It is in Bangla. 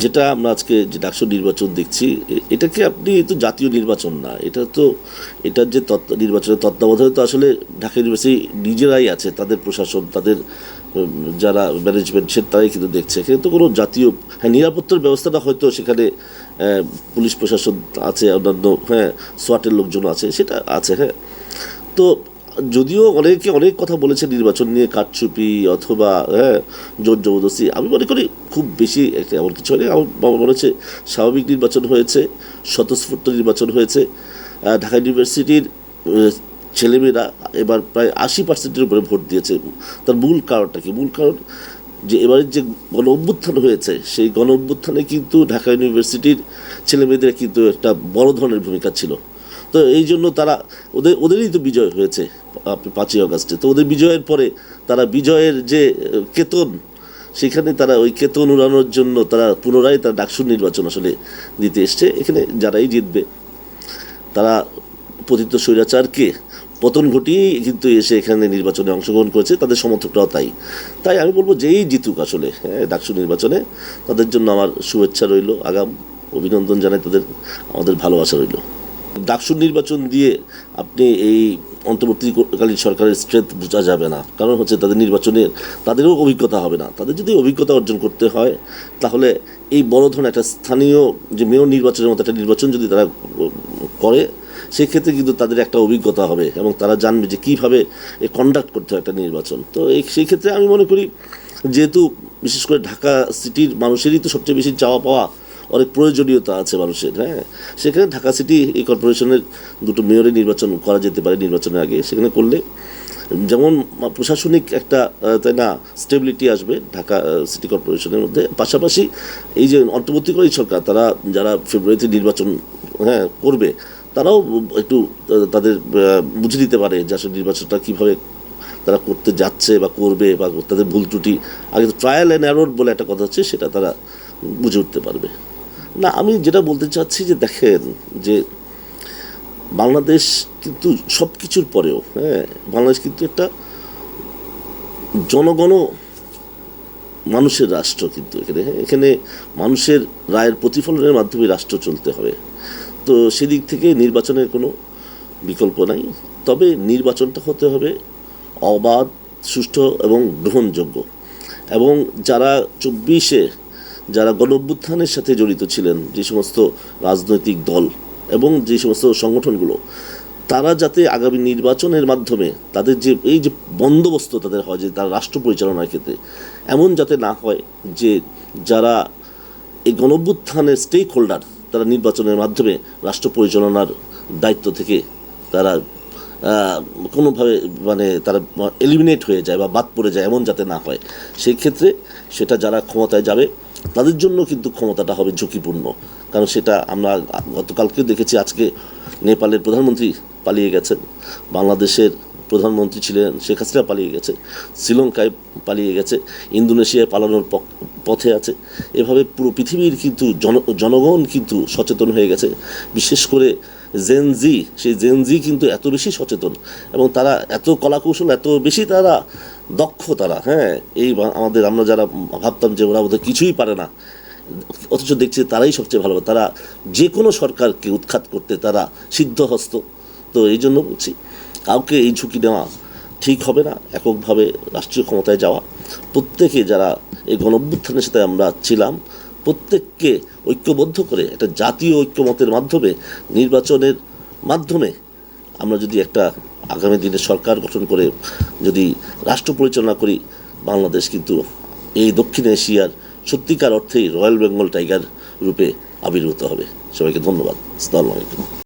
যেটা আমরা আজকে যে ডাকসু নির্বাচন দেখছি, এ- এটাকে আপনি তো জাতীয় নির্বাচন না, এটা তো এটার যে তত্ত্ব, নির্বাচনের তত্ত্বাবধানে তো আসলে ঢাকা ইউনিভার্সিটি নিজেরাই আছে, তাদের প্রশাসন, তাদের যারা ম্যানেজমেন্ট সে তারাই কিন্তু দেখছে। এখানে তো কোনো জাতীয় হ্যাঁ নিরাপত্তার ব্যবস্থাটা হয়তো সেখানে পুলিশ প্রশাসন আছে, অন্যান্য হ্যাঁ সোয়াটের লোকজন আছে, সেটা আছে হ্যাঁ। তো যদিও অনেকে অনেক কথা বলেছে নির্বাচন নিয়ে, কারচুপি অথবা হ্যাঁ জোর জবরদস্তি। আমি মনে করি খুব বেশি এমন কিছু হয়নি। আমার মনে হচ্ছে স্বাভাবিক নির্বাচন হয়েছে, স্বতঃস্ফূর্ত নির্বাচন হয়েছে। ঢাকা ইউনিভার্সিটির ছেলেমেয়েরা এবার প্রায় আশি পার্সেন্টের উপরে ভোট দিয়েছে। তার মূল কারণটা কি? মূল কারণ যে এবারের যে গণ অভ্যুত্থান হয়েছে, সেই গণ অভ্যুত্থানে কিন্তু ঢাকা ইউনিভার্সিটির ছেলেমেয়েদের কিন্তু একটা বড় ধরনের ভূমিকা ছিল। তো এই জন্য তারা, ওদের, ওদেরই তো বিজয় হয়েছে। পাঁচই অগাস্টে তো ওদের বিজয়ের পরে তারা বিজয়ের যে কেতন, সেখানে তারা ওই কেতন উড়ানোর জন্য তারা পুনরায় তারা ডাকসুর নির্বাচন আসলে দিতে এসছে। এখানে যারাই জিতবে, তারা পতিত স্বৈরাচারকে পতন ঘটিয়ে কিন্তু এসে এখানে নির্বাচনে অংশগ্রহণ করেছে। তাদের সমর্থকরাও তাই। তাই আমি বলব যেই জিতুক আসলে হ্যাঁ ডাকসু নির্বাচনে, তাদের জন্য আমার শুভেচ্ছা রইল, আগাম, অভিনন্দন জানাই তাদের, আমাদের ভালোবাসা রইল। ডাকসুর নির্বাচন দিয়ে আপনি এই অন্তর্বর্তীকালীন সরকারের স্ট্রেংথ বোঝা যাবে না। কারণ হচ্ছে তাদের নির্বাচনের, তাদেরও অভিজ্ঞতা হবে না। তাদের যদি অভিজ্ঞতা অর্জন করতে হয়, তাহলে এই বড় ধরনের একটা স্থানীয় যে মেয়র নির্বাচনের মতো একটা নির্বাচন যদি তারা করে, সেক্ষেত্রে কিন্তু তাদের একটা অভিজ্ঞতা হবে এবং তারা জানবে যে কীভাবে এ কন্ডাক্ট করতে হয় একটা নির্বাচন। তো এই, সেই ক্ষেত্রে আমি মনে করি, যেহেতু বিশেষ করে ঢাকা সিটির মানুষেরই তো সবচেয়ে বেশি চাওয়া পাওয়া অনেক প্রয়োজনীয়তা আছে মানুষের হ্যাঁ? সেখানে ঢাকা সিটি এই কর্পোরেশনের দুটো মেয়রের নির্বাচন করা যেতে পারে নির্বাচনের আগে। সেখানে করলে যেমন প্রশাসনিক একটা তাই না স্টেবিলিটি আসবে ঢাকা সিটি কর্পোরেশনের মধ্যে। পাশাপাশি এই যে অন্তর্বর্তীকালীন সরকার, তারা যারা ফেব্রুয়ারিতে নির্বাচন হ্যাঁ করবে, তারাও একটু তাদের বুঝে দিতে পারে যে আসলে নির্বাচনটা কীভাবে তারা করতে যাচ্ছে বা করবে বা তাদের ভুল ত্রুটি। আগে ট্রায়াল অ্যান্ড অ্যারোর বলে একটা কথা হচ্ছে সেটা তারা বুঝে উঠতে পারবে। না, আমি যেটা বলতে চাচ্ছি যে দেখেন যে বাংলাদেশ কিন্তু সব কিছুর পরেও হ্যাঁ বাংলাদেশ কিন্তু একটা জনগণ মানুষের রাষ্ট্র কিন্তু এখানে হ্যাঁ এখানে মানুষের রায়ের প্রতিফলনের মাধ্যমে রাষ্ট্র চলতে হবে। তো সেদিক থেকে নির্বাচনের কোনো বিকল্প নাই, তবে নির্বাচনটা হতে হবে অবাধ, সুষ্ঠু এবং গ্রহণযোগ্য। এবং যারা চব্বিশে যারা গণ অভ্যুত্থানের সাথে জড়িত ছিলেন, যে সমস্ত রাজনৈতিক দল এবং যে সমস্ত সংগঠনগুলো, তারা যাতে আগামী নির্বাচনের মাধ্যমে তাদের যে, এই যে বন্দোবস্ত তাদের হয়, যে তারা রাষ্ট্র পরিচালনার ক্ষেত্রে, এমন যাতে না হয় যে যারা এই গণঅভ্যুত্থানের স্টেক হোল্ডার তারা নির্বাচনের মাধ্যমে রাষ্ট্র পরিচালনার দায়িত্ব থেকে তারা কোনোভাবে মানে তারা এলিমিনেট হয়ে যায় বা বাদ পড়ে যায় এমন যাতে না হয়, সেই ক্ষেত্রে সেটা যারা ক্ষমতায় যাবে, তাদের জন্য কিন্তু ক্ষমতাটা হবে ঝুঁকিপূর্ণ। কারণ সেটা আমরা গতকালকেও দেখেছি, আজকে নেপালের প্রধানমন্ত্রী পালিয়ে গেছেন, বাংলাদেশের প্রধানমন্ত্রী ছিলেন, শেখ হাসিনা পালিয়ে গেছে, শ্রীলঙ্কায় পালিয়ে গেছে, ইন্দোনেশিয়ায় পালানোর পথে আছে। এভাবে পুরো পৃথিবীর কিন্তু জন, জনগণ কিন্তু সচেতন হয়ে গেছে। বিশেষ করে জেনজি সেই জেনজি কিন্তু এত বেশি সচেতন এবং তারা এত কলাকৌশল, এত বেশি তারা দক্ষ তারা হ্যাঁ? এই আমাদের আমরা যারা ভাবতাম যে ওরা বোধহয় কিছুই পারে না, অথচ দেখছি তারাই সবচেয়ে ভালো। তারা যে কোনো সরকারকে উৎখাত করতে তারা সিদ্ধহস্ত। তো এই জন্য বলছি, কাউকে এই ঝুঁকি নেওয়া ঠিক হবে না, এককভাবে রাষ্ট্রীয় ক্ষমতায় যাওয়া। প্রত্যেকে যারা এই গণঅভ্যুত্থানের সাথে আমরা ছিলাম প্রত্যেককে ঐক্যবদ্ধ করে একটা জাতীয় ঐক্যমতের মাধ্যমে, নির্বাচনের মাধ্যমে আমরা যদি একটা আগামী দিনে সরকার গঠন করে যদি রাষ্ট্র পরিচালনা করি, বাংলাদেশ কিন্তু এই দক্ষিণ এশিয়ার সত্যিকার অর্থেই রয়্যাল বেঙ্গল টাইগার রূপে আবির্ভূত হবে। সবাইকে ধন্যবাদ। আসসালামু আলাইকুম।